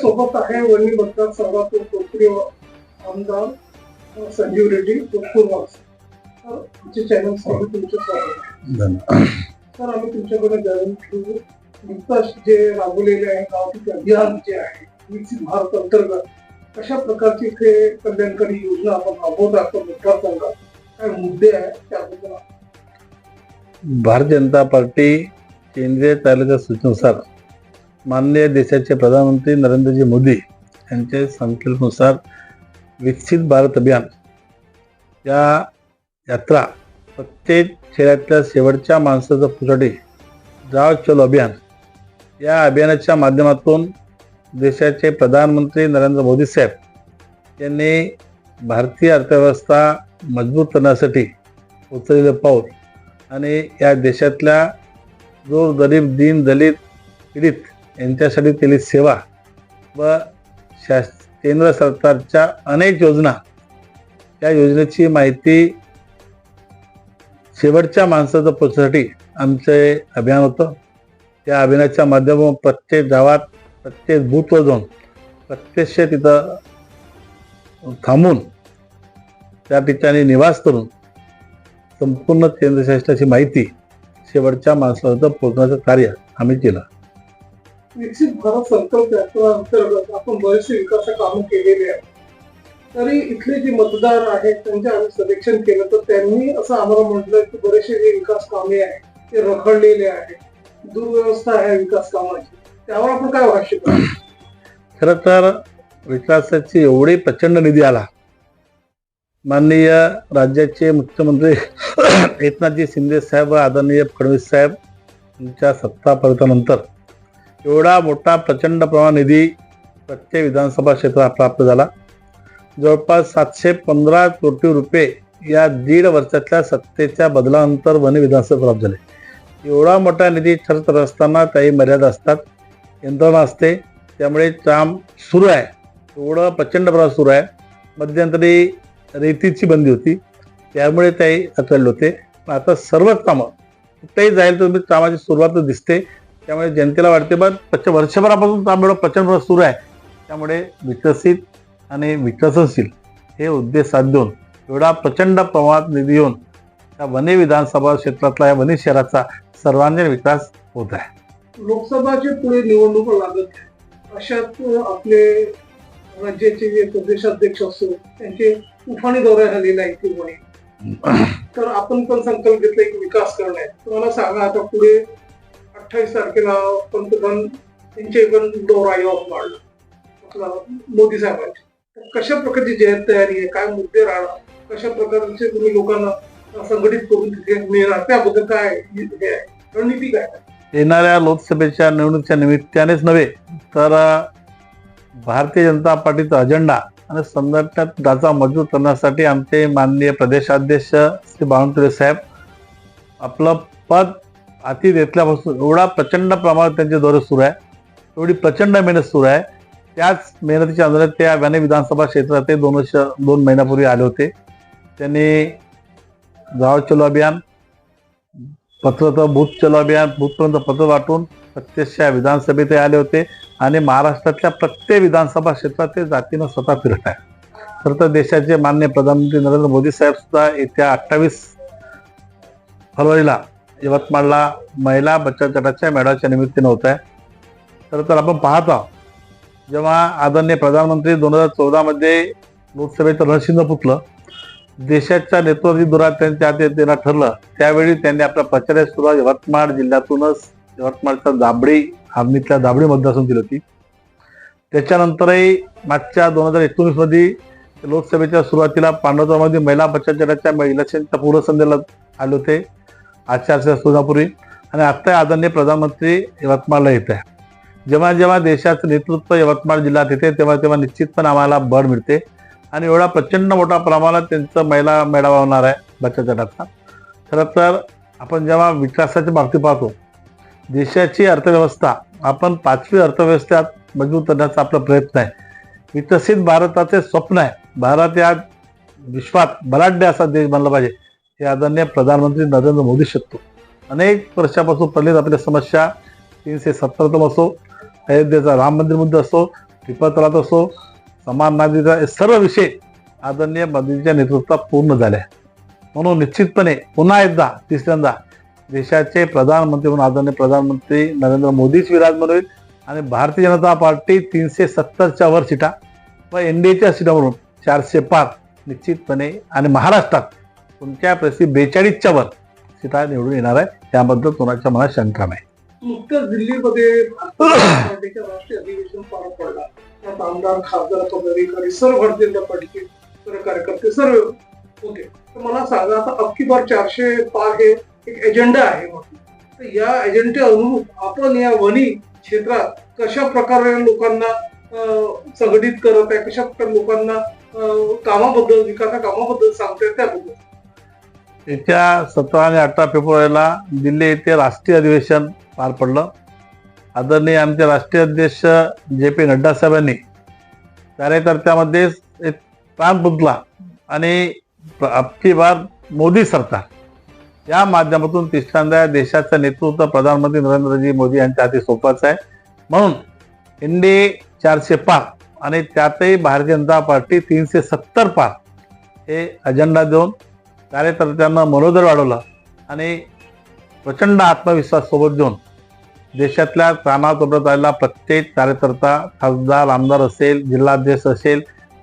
सोबत आहे वणी मतदारसंघातून लोकप्रिय आमदार संजीव रेड्डी उर्फ तर आमचे चॅनलसाठी तुमचं स्वागत. तर आम्ही तुमच्याकडे जाणून घेऊ नुकताच जे राबवलेले आहे गावातील अभियान जे आहे विकसित भारत अंतर्गत कशा प्रकारची इथे कल्याणकारी योजना आपण राबवत आहोत मतदारसंघात काय मुद्दे आहेत त्याबद्दल भारतीय जनता पार्टी केंद्रीय कार्यालयाच्या सूचनेनुसार माननीय देशाचे प्रधानमंत्री नरेंद्रजी मोदी यांच्या संकल्पनुसार विकसित भारत अभियान या यात्रा प्रत्येक खेड्यातल्या शेवटच्या माणसाचं पुसाठी जाव चलो अभियान या अभियानाच्या माध्यमातून देशाचे प्रधानमंत्री नरेंद्र मोदी साहेब यांनी भारतीय अर्थव्यवस्था मजबूत करण्यासाठी उचललेलं पाऊल आणि या देशातल्या जो गरीब दीन दलित पीडित यांच्यासाठी केली सेवा व शास केंद्र सरकारच्या अनेक योजना या योजनेची माहिती शेवटच्या माणसाचं पोचण्यासाठी आमचे अभियान होतं. त्या अभियानाच्या माध्यमातून प्रत्येक गावात प्रत्येक बूथवर जाऊन प्रत्यक्ष तिथं थांबून त्या ठिकाणी निवास करून संपूर्ण केंद्र शासनाची माहिती शेवटच्या माणसापर्यंत पोहोचण्याचं कार्य आम्ही केलं. विकसित भारत संकल्प यात्रा अंतर्गत आपण बरेचसे विकास कामं केलेले आहेत. तरी इथले जे मतदार आहेत त्यांचे आम्ही सर्वेक्षण केलं तर त्यांनी असं आम्हाला म्हटलं की बरेचसे जे विकास कामे आहेत ते रखडलेले आहेत. दुर्व्यवस्था आहे विकास कामाची. त्यावर आपण काय भाष्य खरं तर विकासाची एवढी प्रचंड निधी आला. माननीय राज्याचे मुख्यमंत्री एकनाथजी शिंदे साहेब व आदरणीय फडणवीस साहेब यांच्या सत्ता परतानंतर एवढा मोठा प्रचंड प्रमाण निधी प्रत्येक विधानसभा क्षेत्रात प्राप्त झाला. जवळपास सातशे पंधरा कोटी रुपये या दीड वर्षातल्या सत्तेच्या बदलानंतर वन विधानसभा प्राप्त झाले. एवढा मोठा निधी खर्च करत असताना काही मर्यादा असतात. यंत्रणा असते. त्यामुळे काम सुरू आहे. एवढं प्रचंड प्रवास सुरू आहे. मध्यंतरी रेतीची बंदी होती. त्यामुळे त्याही अटळले होते. पण आता सर्वच कामं कुठेही जाईल तर तुम्ही कामाची सुरुवात दिसते. त्यामुळे जनतेला वाटते पण पच्च वर्षभरापासून काम प्रचंड सुरू आहे. त्यामुळे विकसित आणि विकसनशील हे उद्देश साधून एवढा प्रचंड प्रमाणात निधी येऊन त्या वने विधानसभा क्षेत्रातला या वने शहराचा सर्वांगीण विकास होत आहे. लोकसभाची पुढे निवडणूक लागत अशात आपले राज्याचे जे प्रदेशाध्यक्ष असो त्यांचे उफाणी दौरा झालेला आहे पूर्वणी तर आपण पण संकल्प घेतलाय की विकास करणे तुम्हाला सांगा आता पुढे अठ्ठावीस तारखेला पंतप्रधान त्यांचे पण दौरा यवतमाळ आपला मोदी साहेबांचे. तर कशा प्रकारची जाहीर तयारी आहे काय मुद्दे राहणार कशा प्रकारचे तुम्ही लोकांना संघटित करून तिथे मिळणार त्याबद्दल काय हे आहे? रणनीती काय येणाऱ्या लोकसभेच्या निवडणुकीच्या निमित्तानेच नव्हे तर भारतीय जनता पार्टीचा अजेंडा आणि संघटनात त्याचा मजबूत करण्यासाठी आमचे माननीय प्रदेशाध्यक्ष श्री बावनकुळे साहेब आपलं पद हाती घेतल्यापासून एवढा प्रचंड प्रमाणात त्यांचे दौरे सुरू आहे. एवढी प्रचंड मेहनत सुरू आहे. त्याच मेहनतीच्या आंदोलनात त्या व्याने विधानसभा क्षेत्रात ते दोन वर्ष दोन महिन्यापूर्वी आले होते. त्यांनी गाव चलो अभियान पत्र तर बूथ चलो अभियान बूथपर्यंत पत्र वाटून प्रत्यक्ष विधानसभेत आले होते आणि महाराष्ट्रातल्या प्रत्येक विधानसभा क्षेत्रात ते जातीनं स्वतः फिरत आहे खरं तर देशाचे मान्य प्रधानमंत्री नरेंद्र मोदी साहेब सुद्धा येत्या अठ्ठावीस फरवरीला यवतमाळला महिला बचत गटाच्या मेळाव्याच्या निमित्तानं होत आहे. खरं तर आपण पाहत आहोत जेव्हा आदरणीय प्रधानमंत्री दोन हजार चौदामध्ये लोकसभेचं रणशिंग पुतलं देशाच्या नेतृत्वाची दुरात त्यांच्या हाती त्यांना ठरलं त्यावेळी त्यांनी आपल्या प्रचार सुरुवात यवतमाळ जिल्ह्यातूनच यवतमाळच्या दाबडी आर्मीतल्या दाबडी मतदारसंघ दिली होती. त्याच्यानंतरही मागच्या दोन हजार एकोणीसमध्ये लोकसभेच्या सुरुवातीला पांडवतामध्ये महिला बचत गटाच्या इलेक्शनच्या पूर्वसंध्येला आले होते. आचारसंहितापूर्वी आणि आत्ता आदरणीय प्रधानमंत्री यवतमाळला येत आहे. जेव्हा जेव्हा देशाचं नेतृत्व यवतमाळ जिल्ह्यात येते तेव्हा तेव्हा निश्चितपणे आम्हाला बळ मिळते. आणि एवढा प्रचंड मोठा प्रमाणात त्यांचं महिला मेळावा होणार आहे बचत गटाचा. खरं तर आपण जेव्हा विकासाच्या बाबतीत पाहतो देशाची अर्थव्यवस्था आपण पाचवी अर्थव्यवस्थेत मजबूत करण्याचा आपला प्रयत्न आहे. विकसित भारताचे स्वप्न आहे. भारत या विश्वात बलाढ्य असा देश बनला पाहिजे. हे आदरणीय प्रधानमंत्री नरेंद्र मोदी शकतो. अनेक वर्षापासून पडलेत आपल्या समस्या तीनशे सत्तरतम असो अयोध्येचा राम मंदिर मुद्दा असो विपत्रात असो समान नागरिकता हे सर्व विषय आदरणीय मोदींच्या नेतृत्वात पूर्ण झाल्या म्हणून निश्चितपणे पुन्हा एकदा तिसऱ्यांदा देशाचे प्रधानमंत्री म्हणून आदरणीय प्रधानमंत्री नरेंद्र मोदीच विराजमान होईल आणि भारतीय जनता पार्टी तीनशे सत्तरच्या वर सीटा व एन डी एच्या सीटावरून चारशे पाच निश्चितपणे आणि महाराष्ट्रात कोणत्या बेचाळीसच्या वर सीता निवडून येणार आहे. त्याबद्दल कोणाच्या मनात शंका नाही. नुकतंच दिल्लीमध्ये राष्ट्रीय अधिवेशन पार पडला. त्यात आमदार खासदार पदाधिकारी सर्व भारतीय पार्टीचे सर्व कार्यकर्ते सर्व होते. तर मला सांगा आता अबकी बार चारशे पार हे एक एजेंडा आहे तर या एजेंडा अनुरूप आपण या वनी क्षेत्रात कशा प्रकारे लोकांना संघटित करत आहे कशा प्रकारे लोकांना कामाबद्दल विकासा कामाबद्दल सांगताय त्याबद्दल. त्याच्या सतरा आणि अठरा फेब्रुवारीला दिल्ली येथे राष्ट्रीय अधिवेशन पार पडलं. आदरणीय आमचे राष्ट्रीय अध्यक्ष जे पी नड्डा साहेबांनी कार्यकर्त्यामध्ये एक प्राण बुजला आणि अबकी बार मोदी सरकार. या माध्यमातून तिसऱ्यांदा देशाचं नेतृत्व प्रधानमंत्री नरेंद्रजी मोदी यांच्या हाती सोपाचं आहे. म्हणून इंडे चारशे पार आणि त्यातही भारतीय जनता पार्टी तीनशे सत्तर पार हे अजेंडा देऊन कार्यकर्त्यांना मनोदर वाढवलं आणि प्रचंड आत्मविश्वास सोबत घेऊन देशातल्या कानाकोपऱ्यात आलेला प्रत्येक कार्यकर्ता खासदार आमदार असेल जिल्हाध्यक्ष असेल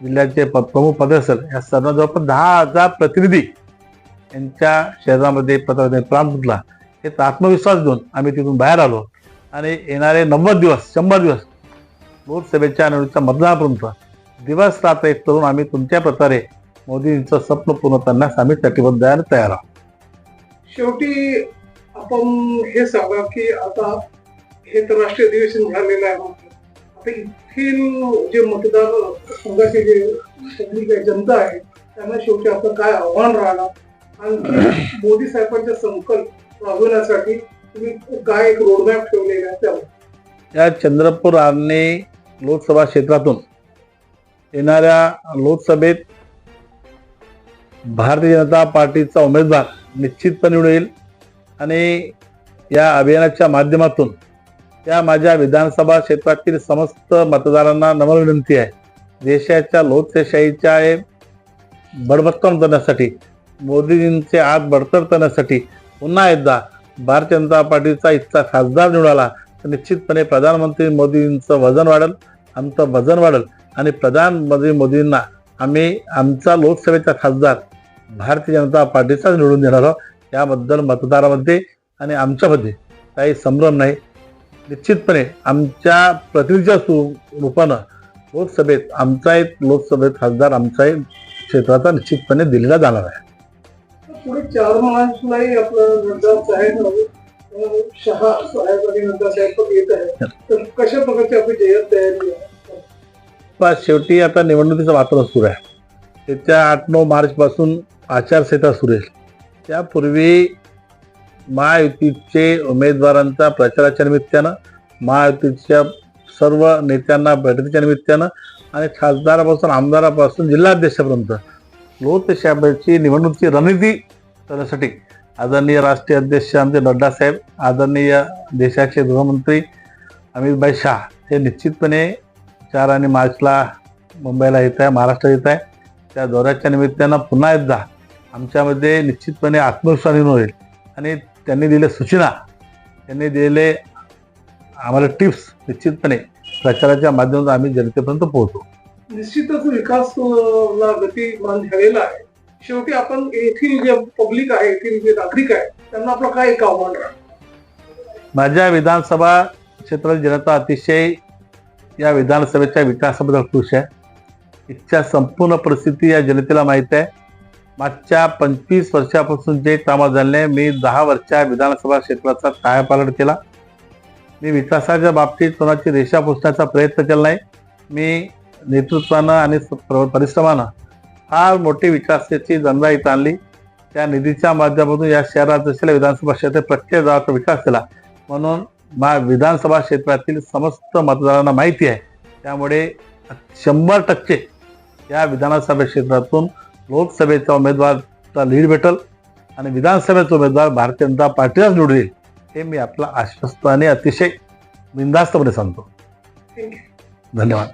जिल्ह्याचे प- प्रमुख पद असेल या सर्व जवळपास दहा हजार प्रतिनिधी यांच्या शहरामध्ये पत्रकार प्राण फुटला हे आत्मविश्वास घेऊन आम्ही तिथून बाहेर आलो आणि येणारे नव्वद दिवस शंभर दिवस लोकसभेच्या निवडणुकीच्या मतदानापर्यंत दिवस रात्र एक करून आम्ही तुमच्या प्रकारे मोदींचं स्वप्न पूर्ण करण्यास आम्ही कटिबद्ध आणि तयार आहोत. शेवटी आपण हे सांगा की आता हे तर राष्ट्रीय अधिवेशन झालेलं आहे. आता येथील जे मतदार संघाचे जे पब्लिक आहे जनता आहे त्यांना शेवटी आपलं काय आव्हान राहणार? आणि मोदी साहेबांचा संकल्प राबवण्यासाठी तुम्ही काय एक रोडमॅप ठेवलेला आहे त्यावर? या चंद्रपूर आणि लोकसभा क्षेत्रातून येणाऱ्या लोकसभेत भारतीय जनता पार्टीचा उमेदवार निश्चितपणे निवडून येईल आणि या अभियानाच्या माध्यमातून या माझ्या विधानसभा क्षेत्रातील समस्त मतदारांना नम्र विनंती आहे. देशाच्या लोकशाहीच्या हे करण्यासाठी मोदीजींचे आत बडतर करण्यासाठी पुन्हा एकदा भारतीय जनता पार्टीचा इतका खासदार निवडाला तर निश्चितपणे प्रधानमंत्री मोदींचं वजन वाढेल आमचं वजन वाढेल आणि प्रधानमंत्री मोदींना आम्ही आमचा लोकसभेचा खासदार भारतीय जनता पार्टीचाच निवडून देणार आहोत. याबद्दल मतदारामध्ये आणि आमच्यामध्ये काही संभ्रम नाही. निश्चितपणे आमच्या प्रतिनिधीच्या सु रूपानं लोकसभेत आमचा एक लोकसभेत खासदार आमचाही क्षेत्राचा निश्चितपणे दिलेला जाणार आहे. पुढे चार मार्चलाही आपलं नड्डा साहेब शहा साहेब आणि नड्डा साहेब येत आहे तर कशा प्रकारची आपली जय्यत तयारी आहे? पण शेवटी आता निवडणुकीचं वातावरण सुरू आहे. त्याच्या आठ नऊ मार्चपासून आचारसंहिता सुरू आहे. त्यापूर्वी महायुतीचे उमेदवारांचा प्रचाराच्या निमित्तानं महायुतीच्या सर्व नेत्यांना बैठकीच्या निमित्तानं आणि खासदारापासून आमदारापासून जिल्हाध्यक्षापर्यंत लोकसभेची निवडणुकीची रणनीती करण्यासाठी आदरणीय राष्ट्रीय अध्यक्ष आमचे नड्डा साहेब आदरणीय देशाचे गृहमंत्री अमितभाई शाह हे निश्चितपणे चार आणि मार्चला मुंबईला येत आहे महाराष्ट्रात येत आहे. त्या दौऱ्याच्या निमित्तानं पुन्हा एकदा आमच्यामध्ये निश्चितपणे आत्मविश्वास निर्माण होईल आणि त्यांनी दिलेल्या सूचना त्यांनी दिलेले आम्हाला टिप्स निश्चितपणे प्रचाराच्या माध्यमातून आम्ही जनतेपर्यंत पोहोचू. निश्चितच विकास गतिमान झालेला आहे. शेवटी आपण येथील जे पब्लिक आहे येथील जे नागरिक आहे त्यांना आपलं काय एक आव्हान राहणार माझ्या विधानसभा क्षेत्रातील जनता अतिशय या विधानसभेच्या विकासाबद्दल खुश आहे. इथच्या संपूर्ण परिस्थिती या जनतेला माहीत आहे. मागच्या पंचवीस वर्षापासून जे कामं झाले मी दहा वर्षा विधानसभा क्षेत्राचा कायापालट केला. मी विकासाच्या बाबतीत कोणाची रेषा पुसण्याचा प्रयत्न केला नाही. मी नेतृत्वानं आणि परिश्रमानं फार मोठी विकासाची जनता इथं आणली. त्या निधीच्या माध्यमातून या शहरात जसेला विधानसभा क्षेत्रात प्रत्येक गावाचा विकास केला म्हणून मा विधानसभा क्षेत्रातील समस्त मतदारांना माहिती आहे. त्यामुळे शंभर टक्के या विधानसभा क्षेत्रातून लोकसभेचा उमेदवारचा लीड भेटल आणि विधानसभेचा उमेदवार भारतीय जनता पार्टीलाच निवडून येईल हे मी आपला आश्वस्त आणि अतिशय बिंदास्तपणे सांगतो. धन्यवाद.